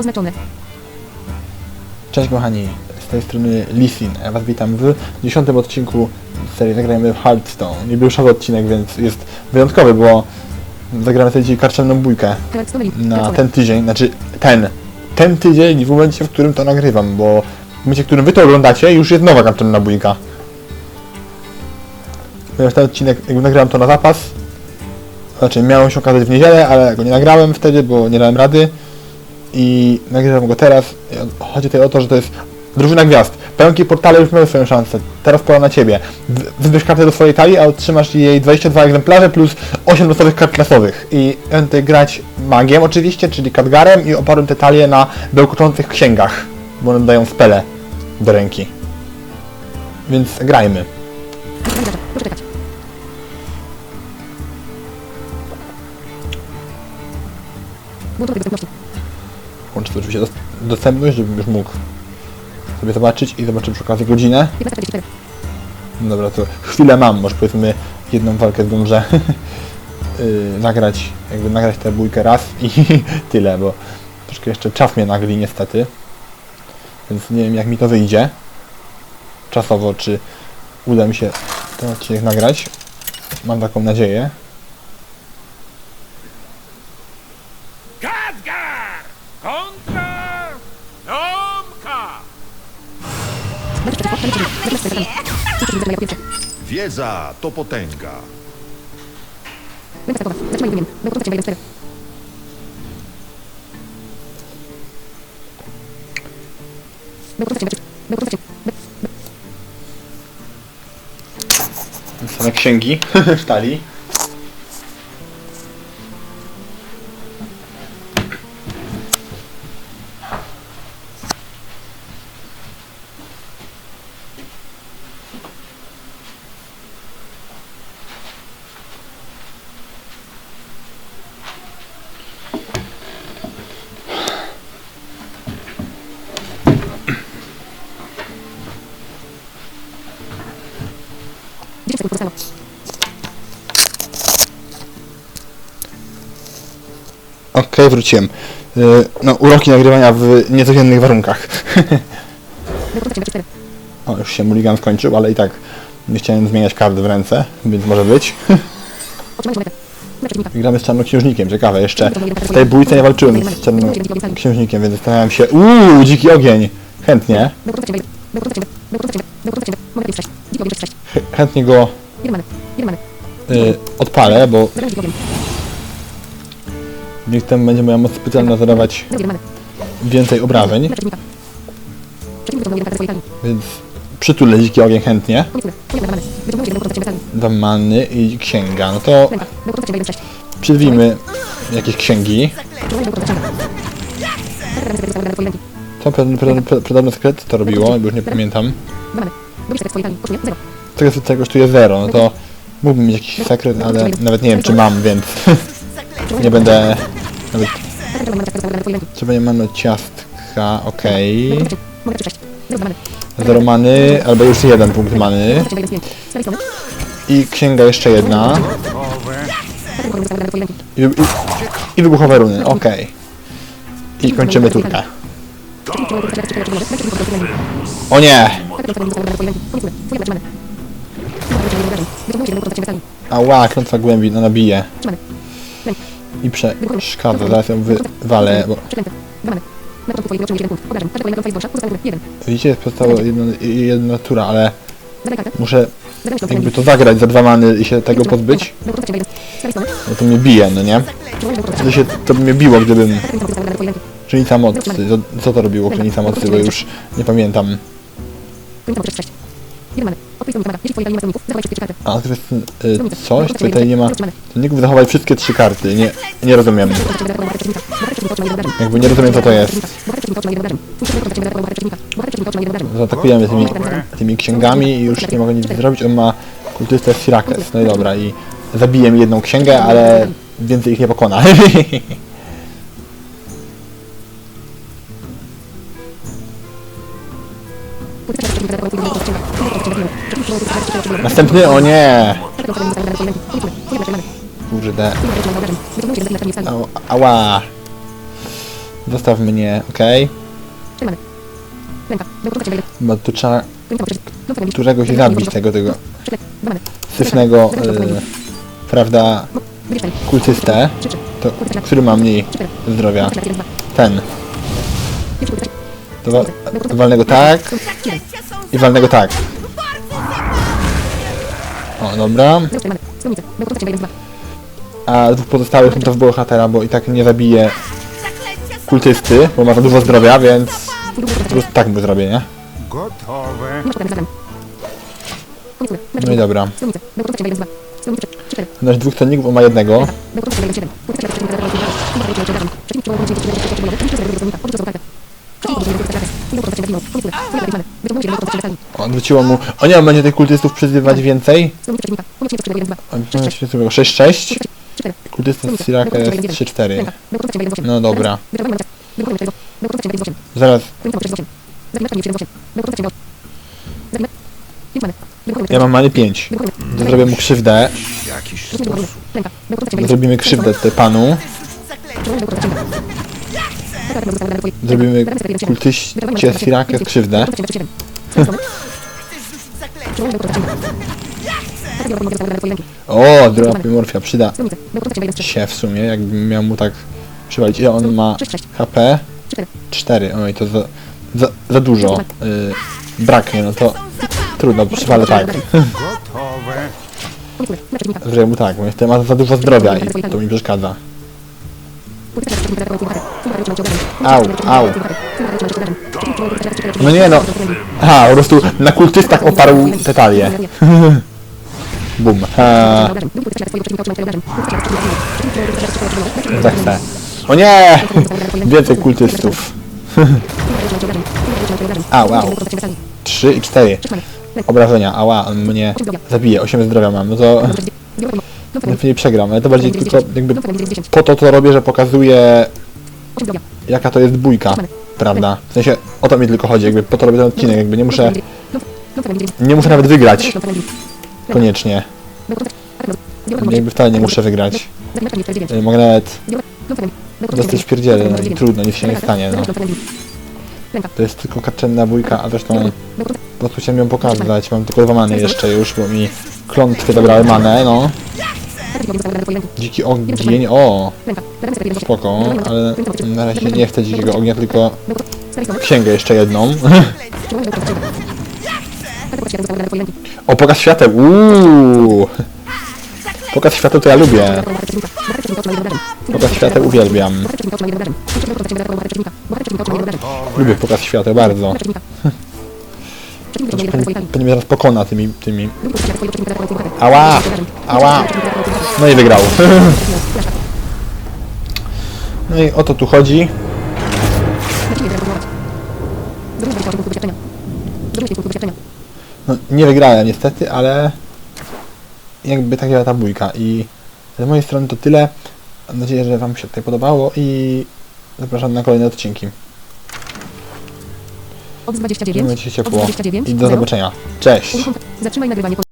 Oznaczone. Cześć kochani, z tej strony Lisin. Ja was witam w dziesiątym odcinku serii Zagrajmy w Hearthstone. Nie był szalony odcinek, więc jest wyjątkowy, bo zagramy sobie dzisiaj karczemną bójkę na ten tydzień, znaczy ten, ten tydzień w momencie, w którym to nagrywam, bo w momencie, w którym wy to oglądacie, już jest nowa karczemna bójka. Ponieważ ten odcinek, jakby nagrałem to na zapas, znaczy miałem się okazać w niedzielę, ale go nie nagrałem wtedy, bo nie dałem rady i nagrywam go teraz. Chodzi tutaj o to, że to jest drużyna gwiazd. Pająki portale już miały swoją szansę. Teraz pora na ciebie. Wybierz kartę do swojej talii, a otrzymasz jej 22 egzemplarze plus 8 losowych kart klasowych. I będę grać magiem oczywiście, czyli Kadgarem i oparłem te talie na bełkoczących księgach, bo one dają spele do ręki. Więc grajmy. Włączone dostępności. Oczywiście dos- dostępność, żebym już mógł sobie zobaczyć i zobaczyć przy okazji godzinę. 15.44. Dobra, to chwilę mam, może powiedzmy jedną walkę zdążę yy, nagrać, jakby nagrać tę bójkę raz i tyle, bo troszkę jeszcze czas mnie nagli niestety, więc nie wiem jak mi to wyjdzie czasowo, czy uda mi się ten odcinek nagrać. Mam taką nadzieję. Wiedza to potęga. Ręka startowa. Zatrzymaj imieniem. Bełkocące cięga 1-4. Bełkocące cięga. Bełkocące cięga. Same księgi w talii. Okej, wróciłem. Yy, no, uroki nagrywania w niecodziennych warunkach. Bełkocące cięga 4. O, już się mulligan skończył, ale i tak nie chciałem zmieniać kart w ręce, więc może być. Gramy z czarnoksiężnikiem, ciekawe jeszcze. W tej bójce nie walczyłem z czarnoksiężnikiem, więc zastanawiam się... Uuu, dziki ogień! Chętnie. Bełkocące cięga 1. Bełkocące cięga. Bełkocące cięga. Bełkocące cięga. Moneta jest 6. Dziki ogień 6. Ch- Chętnie go Jeden many. Jeden many. y, odpalę, bo. Dzięki temu będzie moja moc specjalna zadawać więcej obrażeń, więc przytulę dziki ogień chętnie. Manny i księga. No to Ręka. Bełkocące cięga 1 6. przyzwijmy jakieś księgi. Pre- podobny sekret to robiło, bo już nie pamiętam. 0. Tego sekret kosztuje zero, no to mógłbym mieć jakiś sekret, ale nawet nie wiem czy mam, więc nie będę... Nawet. Trzeba nie mamy ciastka, okej. 6. Zero many. Albo już jeden punkt many. Bełkocące cięga 1 5. Z prawej strony. I księga jeszcze jedna. I, i, i wybuchowe runy, okej. I kończymy turkę. Przeciwnik wyciągnął bełkocące cięga 4 na przeciwnika. Bełkocące cięga 1 O nie! Ała, klątwa głębi, no nabije. I przeszkadza, zaraz ją wywalę, bo... Twoja dwosza. Pozostała. Widzicie, jedna, jedna tura, ale muszę jakby to zagrać za dwa many i się tego pozbyć. Bełkocące cięga 1. Z prawej strony. No to mnie bije, no nie? To, się, to by mnie biło, gdybym... Krzynica mocy. Co, to robiło Krzynica mocy, bo już nie pamiętam. Końca przez 6. Jeden many. Odpowiedź pomaga. Jeśli twojej talii nie ma stronników, zachowaj wszystkie trzy karty. A to jest y, coś, tutaj nie ma... Cenników zachować wszystkie trzy karty, nie, nie rozumiem. Jakby nie rozumiem co to jest. Zaatakujemy tymi, tymi księgami i już nie mogę nic zrobić. On ma kultystę Sirakes. No i dobra, i zabiję mi jedną księgę, ale więcej ich nie pokona. Następny, o nie! Kurde. Au, ała! Zostaw mnie, okej? Bo tu trzeba... Którego się zabić, tego, tego... Syfnego, yy, prawda, kultystę. To, który ma mniej zdrowia? Ten. To wa walnego tak. I walnego tak jeden, dwa. A dwóch pozostałych to w bohatera, bo i tak nie zabije kultysty, bo ma za dużo zdrowia, więc po prostu tak mu zrobię, nie? Gotowe. No i dobra. Znaczy dwóch cenników, ma jednego. Odwróciło mu. O nie, on będzie tych kultystów przyzywać więcej. 6-6. Kultysta z Siraka jest 3-4. No dobra. Zaraz. Ja mam many 5. Zrobię mu krzywdę. Zrobimy krzywdę tutaj panu. Zrobimy kultyście Siraka krzywdę. O, drop Morfia przyda się w sumie, jakbym miał mu tak przywalić. Ile on ma HP? 4. Oj, to za, za, za dużo. Y, braknie, no to trudno, przywalę tak. Gotowe. Zrobię mu tak, bo jeszcze ma za dużo zdrowia i to mi przeszkadza. Au, au. No nie no. Aha, po prostu na kultystach oparł te talie. Bum. Ha, tak chcę. O nie! Więcej kultystów. Au, au. 3 i 4 obrażenia. Ała, mnie zabije. 8 zdrowia mam. No to nie przegram, ale to bardziej tylko jakby po to to robię, że pokazuję jaka to jest bójka, prawda? W sensie o to mi tylko chodzi, jakby po to robię ten odcinek, jakby nie muszę, nie muszę nawet wygrać koniecznie. Jakby wcale nie muszę wygrać. Y, Mogę nawet dostać w pierdziele, no i trudno, nic się nie stanie, no. To jest tylko kaczenna bójka, a zresztą po prostu chciałem ją pokazać, mam tylko dwa many jeszcze już, bo mi klątwy zabrały manę, no. Dziki ogień, o, spoko, ale na razie nie chcę dzikiego ognia, tylko księgę jeszcze jedną. O, pokaz świateł, uuu. Pokaz świateł to ja lubię. Pokaz świateł uwielbiam. Lubię pokaz świateł bardzo. Pewnie mnie zaraz pokona tymi, tymi. Ała! Ała! No i wygrał. No i o to tu chodzi. No, nie wygrałem niestety, ale jakby taka była ta bójka i z mojej strony to tyle. Mam nadzieję, że Wam się tutaj podobało i zapraszam na kolejne odcinki. Od 29. Trzymajcie się ciepło Od 29. i do zobaczenia. Cześć! Zatrzymaj nagrywanie.